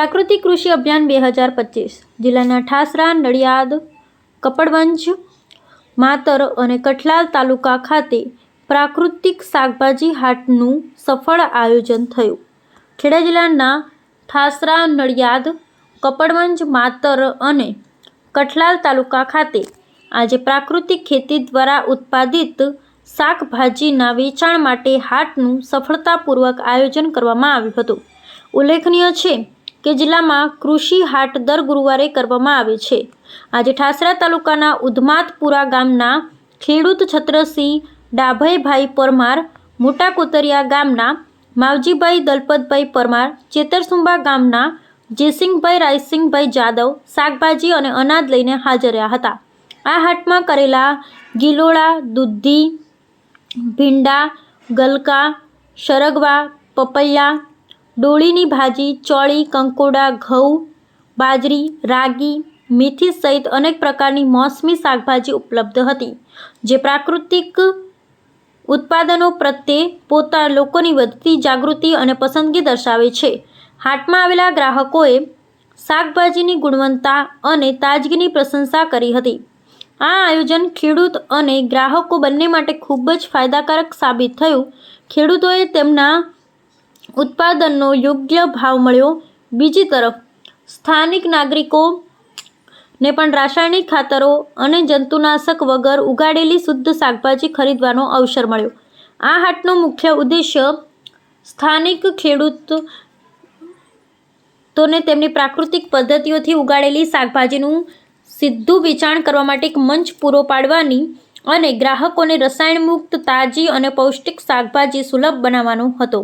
પ્રાકૃતિક કૃષિ અભિયાન બે હજાર પચીસ. જિલ્લાના ઠાસરા, નડિયાદ, કપડવંજ, માતર અને કઠલાલ તાલુકા ખાતે પ્રાકૃતિક શાકભાજી હાટનું સફળ આયોજન થયું. ખેડા જિલ્લાના ઠાસરા, નડિયાદ, કપડવંજ, માતર અને કઠલાલ તાલુકા ખાતે આજે પ્રાકૃતિક ખેતી દ્વારા ઉત્પાદિત શાકભાજીના વેચાણ માટે હાટનું સફળતાપૂર્વક આયોજન કરવામાં આવ્યું હતું. ઉલ્લેખનીય છે કે જિલ્લામાં કૃષિ હાટ દર ગુરુવારે કરવામાં આવે છે. આજે ઠાસરા તાલુકાના ઉધમાતપુરા ગામના ખેડૂત છત્રસિંહ ડાભાઈભાઈ પરમાર, મોટા કોતરિયા ગામના માવજીભાઈ દલપતભાઈ પરમાર, ચેતરસુંબા ગામના જયસિંહભાઈ રાયસિંહભાઈ જાદવ, શાકભાજી અને અનાજ લઈને હાજર રહ્યા હતા. આ હાટમાં કરેલા ગિલોળા, દૂધી, ભીંડા, ગલકા, શરગવા, પપૈયા ડોળીની ભાજી, ચોળી, કંકોડા, ઘઉં, બાજરી, રાગી, મેથી સહિત અનેક પ્રકારની મોસમી શાકભાજી ઉપલબ્ધ હતી, જે પ્રાકૃતિક ઉત્પાદનો પ્રત્યે પોતા લોકોની વધતી જાગૃતિ અને પસંદગી દર્શાવે છે. હાટમાં આવેલા ગ્રાહકોએ શાકભાજીની ગુણવત્તા અને તાજગીની પ્રશંસા કરી હતી. આ આયોજન ખેડૂત અને ગ્રાહકો બંને માટે ખૂબ જ ફાયદાકારક સાબિત થયું. ખેડૂતોએ તેમના ઉત્પાદનનો યોગ્ય ભાવ મળ્યો. બીજી તરફ, સ્થાનિક નાગરિકો ને પણ રાસાયણિક ખાતરો અને જંતુનાશક વગર ઉગાડેલી શુદ્ધ શાકભાજી ખરીદવાનો અવસર મળ્યો. આ હાટનો મુખ્ય ઉદ્દેશ્ય સ્થાનિક ખેડૂતોને તેમની પ્રાકૃતિક પદ્ધતિઓથી ઉગાડેલી શાકભાજીનું સીધું વેચાણ કરવા માટે એક મંચ પૂરો પાડવાની અને ગ્રાહકોને રસાયણ મુક્ત તાજી અને પૌષ્ટિક શાકભાજી સુલભ બનાવવાનો હતો.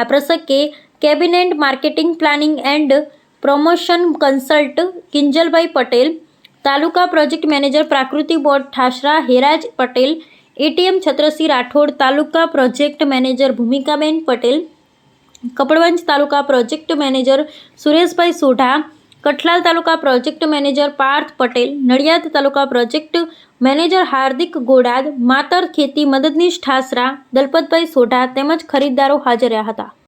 આ પ્રસંગે cabinet marketing planning and promotion consult Kinjalbhai Patel, taluka project manager પ્રાકૃતિક board Thasra Heraj Patel, ATM Chhatrasinh Rathod, taluka project manager Bhumikaben Patel, Kapadvanj taluka project manager Sureshbhai Sodha Kathlal taluka project manager Parth Patel, Nadiad taluka project manager Hardik Godad, Matar ખેતી મદદનીશ ઠાસરા, દલપતભાઈ સોઢા તેમજ ખરીદદારો હાજર રહ્યા હતા.